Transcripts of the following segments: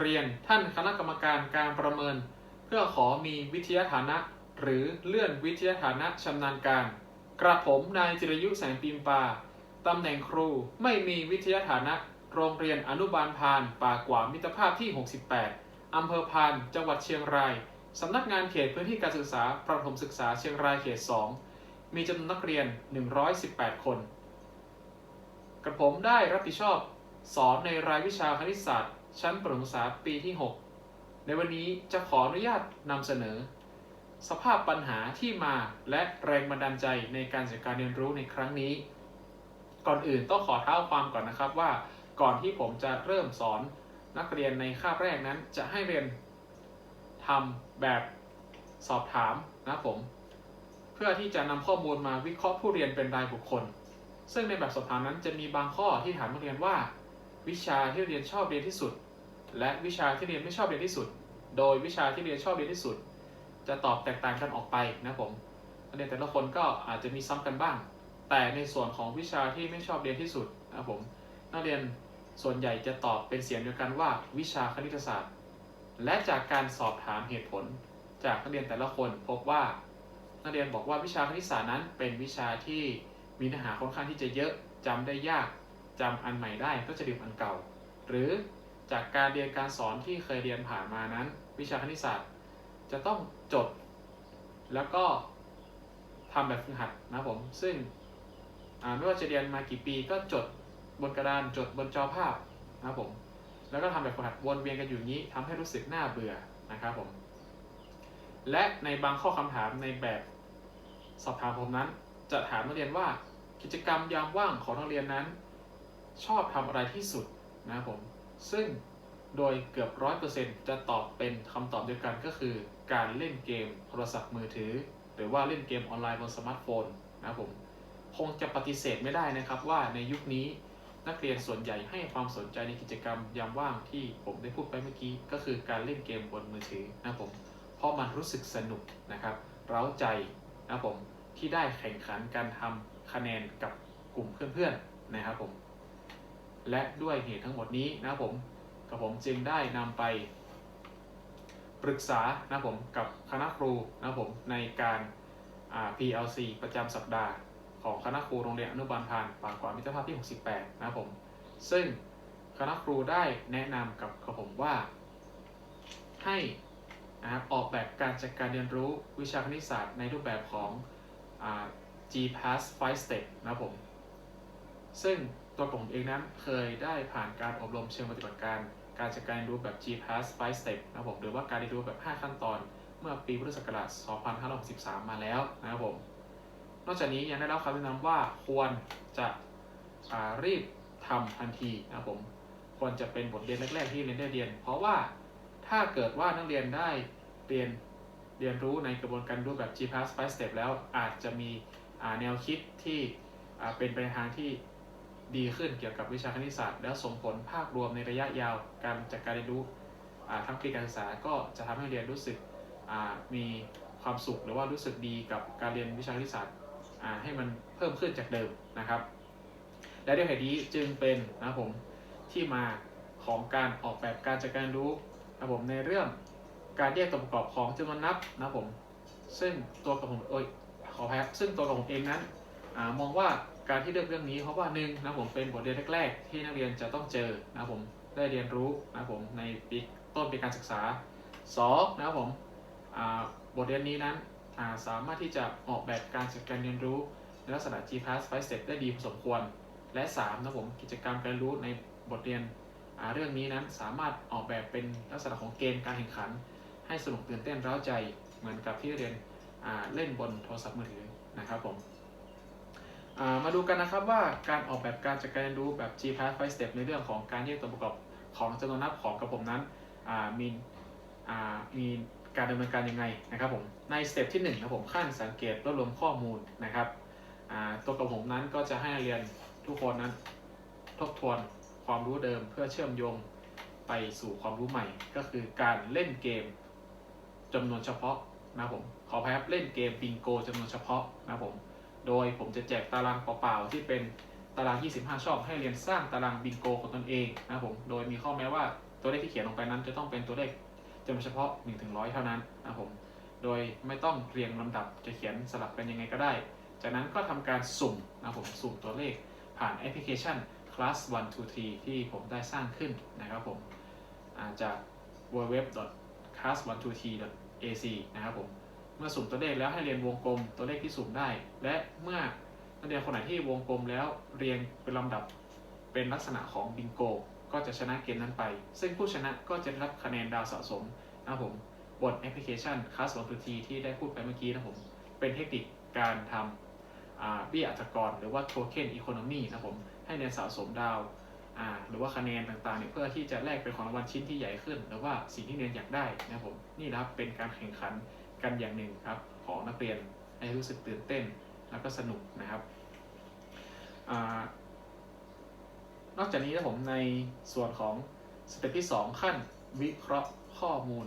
เรียนท่านคณะกรรมการการประเมิน เพื่อขอมีวิทยาฐานะ หรือเลื่อนวิทยาฐานะชำนาญการ กระผมนายจิรยุแสงปิมปาตำแหน่งครูไม่มีวิทยาฐานะ โรงเรียนอนุบาลพานป่ากว่ามิตรภาพที่ 68 อำเภอพาน จังหวัดเชียงราย สำนักงานเขตพื้นที่การศึกษา ประถมศึกษาเชียงรายเขต 2 มีจำนวนนักเรียน 118 คน กระผมได้รับผิดชอบ สอนในรายวิชาคณิตศาสตร์ ชั้นประถมศึกษาปีที่ 6 ในวันนี้จะขออนุญาตนำเสนอ สภาพปัญหาที่มาและแรงบันดาลใจในการจัดการเรียนรู้ในครั้งนี้ ก่อนอื่นต้องขอเท้าความก่อนนะครับว่า ก่อนที่ผมจะเริ่มสอนนักเรียนในคาบแรกนั้นจะให้เรียนทำแบบสอบถามนะผม เพื่อที่จะนำข้อมูลมาวิเคราะห์ผู้เรียนเป็นรายบุคคล ซึ่งในแบบสอบถามนั้นจะมีบางข้อที่ถามนักเรียนว่า วิชาที่เรียนชอบเรียนที่สุด และวิชาที่เรียนไม่ชอบเรียนที่สุด โดยวิชาที่เรียนชอบเรียนที่สุด จะตอบแตกต่างกันออกไปนะผมนักเรียนแต่ละคนก็อาจจะมีซ้ำกันบ้าง แต่ในส่วนของวิชาที่ไม่ชอบเรียนที่สุดนะผมนักเรียนส่วนใหญ่จะตอบเป็นเสียงเดียวกันว่าวิชาคณิตศาสตร์ และจากการสอบถามเหตุผล จากนักเรียนแต่ละคนพบว่านักเรียนบอกว่าวิชาคณิตศาสตร์นั้น เป็นวิชาที่มีเนื้อหาค่อนข้างที่จะเยอะจำได้ยากจำอันใหม่ได้ก็จะลืมอันเก่า หรือ จากการเรียนการสอนที่เคยเรียนผ่านมานั้น วิชาคณิตศาสตร์ จะต้องจด แล้วก็ทำแบบฝึกหัดนะผม ซึ่งไม่ว่าจะเรียนมากี่ปีก็จดบนกระดานจดบนจอภาพนะผม แล้วก็ทำแบบฝึกหัดวนเวียนกันอยู่นี้ทำให้รู้สึกน่าเบื่อนะครับผม และในบางข้อคำถามในแบบสอบถามผมนั้น จะถามนักเรียนว่ากิจกรรมยามว่างของนักเรียนนั้น ชอบทำอะไรที่สุดนะครับผม ซึ่งโดยเกือบร้อยเปอร์เซ็นต์จะตอบเป็นคำตอบเดียวกันก็คือ การเล่นเกมโทรศัพท์มือถือ หรือว่าเล่นเกมออนไลน์บนสมาร์ทโฟนนะครับผมคงจะปฏิเสธไม่ได้นะครับว่าในยุคนี้นักเรียนส่วนใหญ่ให้ความสนใจในกิจกรรมยามว่างที่ผมได้พูดไปเมื่อกี้ ก็คือการเล่นเกมบนมือถือนะครับผมเพราะมันรู้สึกสนุกนะครับ เร้าใจนะครับผมที่ได้แข่งขันการทำคะแนนกับกลุ่มเพื่อนๆนะครับผม และด้วยเหตุทั้งหมดนี้นะผมกับผมจึงได้นำไปปรึกษานะผมกับคณะครูนะผมในการ PLC ประจำสัปดาห์ ของคณะครูโรงเรียนอนุบาลพานปากกวามิตรภาพที่ 68 นะผมซึ่งคณะครูได้แนะนำกับกับผมว่า ให้นะครับออกแบบการจัดการเรียนรู้วิชาคณิตศาสตร์ในรูปแบบของ GPAS 5 Step นะผม ซึ่งตัวผมเองนั้นเคยได้ผ่านการอบรมเชิงปฏิบัติการ การจัดการเรียนรู้แบบ G-Pass 5 Step นะครับผมหรือว่าการเรียนรู้แบบ 5 ขั้นตอน เมื่อปีพุทธศักราช 2563 มาแล้วนะครับผมนอกจากนี้ยังได้รับคำแนะนำว่าควรจะรีบทำทันทีนะครับผมควรจะเป็นบทเรียนแรก ๆ ที่เรียนได้เรียน เพราะว่าถ้าเกิดว่านักเรียนได้เรียนเรียนรู้ในกระบวนการรู้แบบ G-Pass 5 Step แล้วอาจจะมีแนวคิดที่เป็นไปทางที่ ดีขึ้นเกี่ยวกับวิชาคณิตศาสตร์ แล้วส่งผลภาพรวมในระยะยาวการจัดการเรียนรู้ทั้งปีการศึกษาก็จะทำให้เรียนรู้สึกมีความสุขหรือว่ารู้สึกดีกับการเรียนวิชาคณิตศาสตร์ให้มันเพิ่มขึ้นจากเดิมนะครับ และด้วยเหตุนี้จึงเป็นนะผมที่มาของการออกแบบการจัดการรู้นะผมในเรื่องการแยกตัวประกอบของจำนวนนับนะผมซึ่งตัวกับผมเอ้ยขอแพ้ซึ่งตัวกับผมเองนั้นอมองว่า การที่เลือกเรื่องนี้เพราะว่าหนึ่งนะผมเป็นบทเรียนแรกๆที่นักเรียนจะต้องเจอนะผมได้เรียนรู้นะผมในปีต้นปีการศึกษา2นะครับผมบทเรียนนี้นั้นสามารถที่จะออกแบบการจัดการเรียนรู้ในลักษณะ G-Pass 5 Step ได้ดีพอสมควร และ3นะผมกิจกรรมการรู้ในบทเรียนเรื่องนี้นั้นสามารถออกแบบเป็นลักษณะของเกมการแข่งขัน ให้สนุกตื่นเต้นร้าใจเหมือนกับที่เรียนเล่นบนโทรศัพท์มือถือนะครับผม มาดูกันนะครับว่าการออกแบบการจัดการเรียนรู้แบบ G-Pass 5 Step ในเรื่องของการแยกตัวประกอบของจำนวนนับของกระผมนั้นมีมีการดำเนินการยังไงนะครับผมในสเต็ปที่1นะผมขั้นสังเกตรวบรวมข้อมูลนะครับตัวกระผมนั้นก็จะให้เรียนทุกคนนั้น ทบทวนความรู้เดิมเพื่อเชื่อมโยงไปสู่ความรู้ใหม่ ก็คือการเล่นเกมจำนวนเฉพาะนะผมขอแพ้เล่นเกมบิงโกจำนวนเฉพาะนะผม โดยผมจะแจกตารางเปล่าๆที่เป็นตาราง 25 ช่องให้เรียนสร้างตารางบิงโกของตนเองนะครับผม โดยมีข้อแม้ว่าตัวเลขที่เขียนลงไปนั้นจะต้องเป็นตัวเลขจำนวนเฉพาะ 1 ถึง 100 เท่านั้นนะครับผม โดยไม่ต้องเรียงลำดับจะเขียนสลับกันยังไงก็ได้ จากนั้นก็ทำการสุ่มนะครับผม สุ่มตัวเลขผ่านแอปพลิเคชัน class 1 2 3ที่ผมได้สร้างขึ้นนะครับผม จาก www class 1 2 3 ac นะครับผม เมื่อสุ่มตัวเลขแล้วให้เรียนวงกลมตัวเลขที่สุ่มได้ และเมื่อนักเรียนคนไหนที่วงกลมแล้วเรียงเป็นลำดับเป็นลักษณะของบิงโก ก็จะชนะเกมนั้นไป ซึ่งผู้ชนะก็จะได้รับคะแนนดาวสะสมนะครับผมบนแอปพลิเคชัน Class 1 2 3ที่ได้พูดไปเมื่อกี้นะผม เป็นเทคนิคการทำเบี้ยอัตรกร หรือว่าโทเค็นอีโคโนมีนะผม ให้เรียนสะสมดาวหรือว่าคะแนนต่างๆเนี่ยเพื่อที่จะแลกเป็นของรางวัลชิ้นที่ใหญ่ขึ้น หรือว่าสิ่งที่เรียนอยากได้นะครับผม นี่นะครับเป็นการแข่งขัน กันอย่างหนึ่งครับของนักเรียนให้รู้สึกตื่นเต้นแล้วก็สนุกนะครับอนอกจากนี้นะผมในส่วนของสเต็ปที่ 2 ขั้นวิเคราะห์ข้อมูล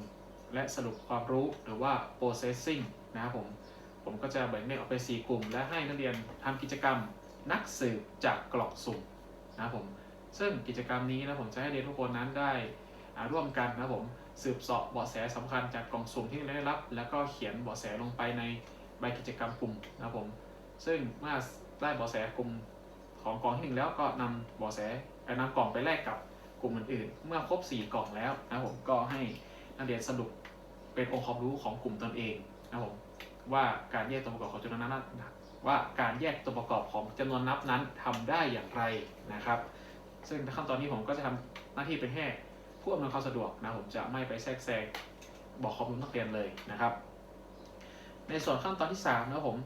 และสรุปความรู้หรือว่า processing นะครับผมผมก็จะแบ่งแยกออกไป4กลุ่ม และให้นักเรียนทำกิจกรรมนักสืบจากกล่องสุ่มนะครับผมซึ่งกิจกรรมนี้นะผมจะให้เรียนทุกคนนั้นได้ร่วมกันนะครับผม สืบเสาะเบาะแสสำคัญจากกล่องสุ่มที่ได้รับ แล้วก็เขียนเบาะแสลงไปในใบกิจกรรมกลุ่มนะครับผม ซึ่งเมื่อได้เบาะแสกลุ่มของกล่องที่หนึ่งแล้วก็นำเบาะแสนำกล่องไปแลกกับกลุ่มอื่นๆ เมื่อครบ 4 กล่องแล้วนะผมก็ให้นักเรียนสรุปเป็นองค์ความรู้ของกลุ่มตนเองนะผมว่าการแยกตัวประกอบของจำนวนนับนั้นว่าการแยกตัวประกอบของจำนวนนับนั้นทำได้อย่างไรนะครับ ซึ่งขั้นตอนนี้ผมก็จะทำหน้าที่เป็นแค่ ผู้อำนวยความสะดวกนะผมจะไม่ไปแทรกแซงบอกข้อมูลนักเรียนเลยนะครับ ในส่วนขั้นตอนที่3นะผม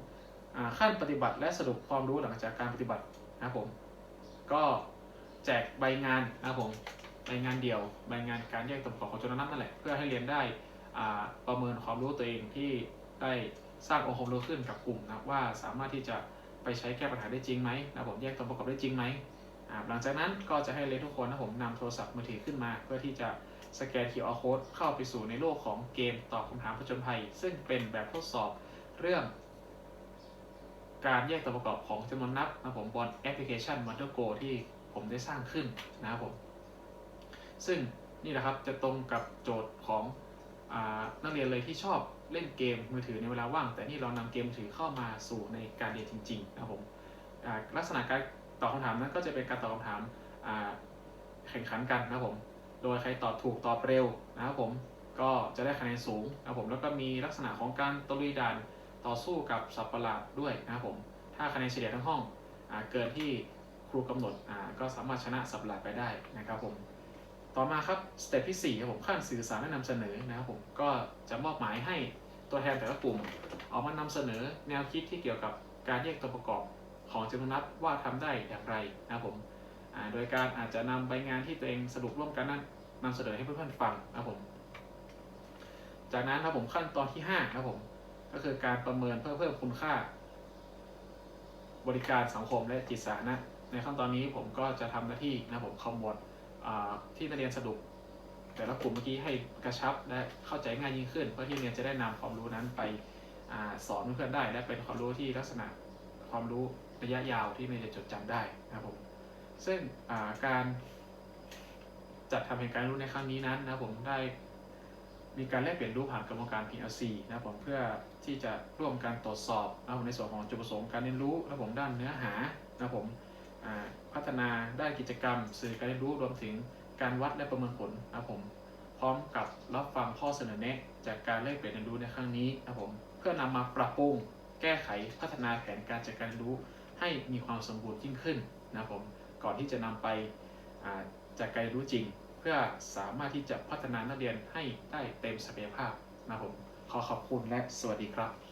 ขั้นปฏิบัติและสรุปความรู้หลังจากการปฏิบัตินะผมก็แจกใบงานนะผมใบงานเดี่ยวใบงานการแยกตัวประกอบของจำนนับนั่นแหละเพื่อให้เรียนได้ประเมินความรู้ตัวเองที่ได้สร้างองค์ความรู้ขึ้นกับกลุ่มนะว่าสามารถที่จะไปใช้แก้ปัญหาได้จริงไหมนะผมแยกตัวประกอบได้จริงไหม หลังจากนั้นก็จะให้เรียนทุกคนนะผมนำโทรศัพท์มือถือขึ้นมา เพื่อที่จะสแกน QR code เข้าไปสู่ในโลกของเกมตอบคำถามผจญภัย ซึ่งเป็นแบบทดสอบเรื่อง การแยกตัวประกอบของจำนวนนับนะผมบนแอปพลิเคชัน m o n t e r Go ที่ผมได้สร้างขึ้นนะครับผม ซึ่งนี่แหละครับจะตรงกับโจทย์ของอนักเรียนเลยที่ชอบเล่นเกมมือถือในเวลาว่าง แต่นี่เรานำเกมมือถือเข้ามาสู่ในการเรียนจริงๆนะครับผมลักษณะการ ตอบคำถามนั้นก็จะเป็นการตอบคำถามแข่งขันกันนะครับผม โดยใครตอบถูกตอบเร็วนะครับผม ก็จะได้คะแนนสูงนะครับผม แล้วก็มีลักษณะของการตะลุยด่านต่อสู้กับสัตว์ประหลาดด้วยนะครับผม ถ้าคะแนนเฉลี่ยทั้งห้องอเกินที่ครูกำหนดก็สามารถชนะสัตว์ประหลาดไปได้นะครับผม ต่อมาครับสเต็ปที่4ครับผมขั้นสื่อสารและนำเสนอนะครับผม ก็จะมอบหมายให้ตัวแทนแต่ละกลุ่มออกมานำเสนอแนวคิดที่เกี่ยวกับการแยกตัวประกอบ ของจำนวนนับว่าทำได้อย่างไรนะครับผมโดยการอาจจะนำใบงานที่ตัวเองสรุปร่วมกันนั้นนำเสนอให้เพื่อนๆฟังนะครับผม จากนั้นนะครับผมขั้นตอนที่5นะครับผมก็คือการประเมินเพื่อเพิ่มคุณค่า บริการสังคมและจิตสาธารณะในขั้นตอนนี้ผมก็จะทำหน้าที่นะครับผมคอมบอดที่นักเรียนสรุปแต่ละกลุ่มเมื่อกี้ให้กระชับและเข้าใจง่ายยิ่งขึ้น เพื่อที่นักเรียนจะได้นำความรู้นั้นไปอสอนเพื่อนได้ และเป็นความรู้ที่ลักษณะความรู้ ระยะยาวที่ไม่จะจดจำได้นะครับผมซึ่งการจัดทำเหตุการณ์รู้ในครั้งนี้นั้นนะครับผมได้มีการแลกเปลี่ยนรู้ผ่านกรรมการ PLC นะครับผมเพื่อที่จะร่วมการตรวจสอบนะครับผมในส่วนของจุดประสงค์การเรียนรู้นะครับผมด้านเนื้อหานะครับผมพัฒนาด้านกิจกรรม สื่อการเรียนรู้รวมถึงการวัดและประเมินผลนะครับผมพร้อมกับรับฟังข้อเสนอแนะ จากการแลกเปลี่ยนเรียนรู้ในครั้งนี้นะครับผมเพื่อนำมาปรับปรุงแก้ไขพัฒนาแผนการจัดการเรียนรู้ ให้มีความสมบูรณ์ยิ่งขึ้นนะครับผมก่อนที่จะนำไปจากการรู้จริง เพื่อสามารถที่จะพัฒนานักเรียนให้ได้เต็มศักยภาพนะครับผมขอขอบคุณและสวัสดีครับ